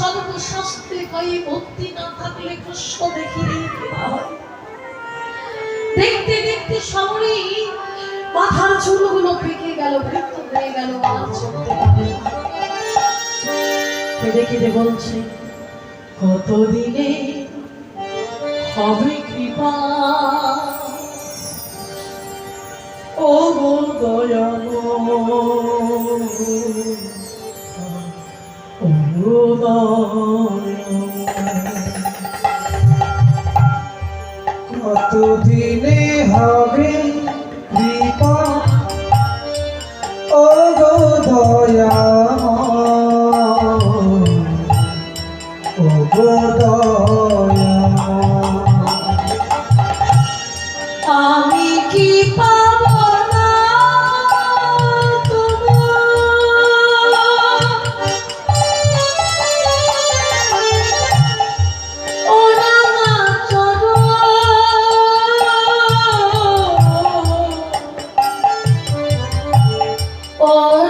সর্বশাস্ত্রে কয়ে ভক্তি না থাকলে কৃষ্ণ হয় দেখতে দেখতে সমরে মাথার চুলগুলো পেকে গেল বৃত্ত হয়ে গেল আর চলতে পারে কেঁদে বলছে, কতদিনে হবে কৃপা? ও গো দয়াল কতদিনে হবে ও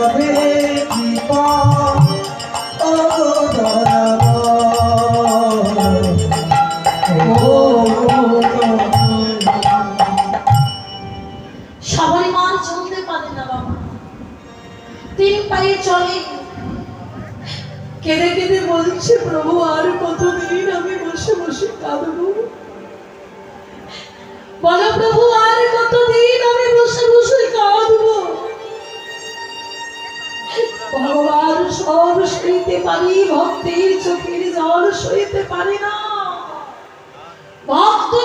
সবাই মার চলতে পারে না বাবা। তিন পায়ে চলে। কেঁদে কেঁদে বলছে, প্রভু, আর কতদিন আমি বসে বসে কাঁদবো? বলো, প্রভু, আর কতদিন আমি বসে বসে কাঁদবো? ভগবান সব সইতে পারি, ভক্তের চোখের জল সইতে পারে না। ভক্ত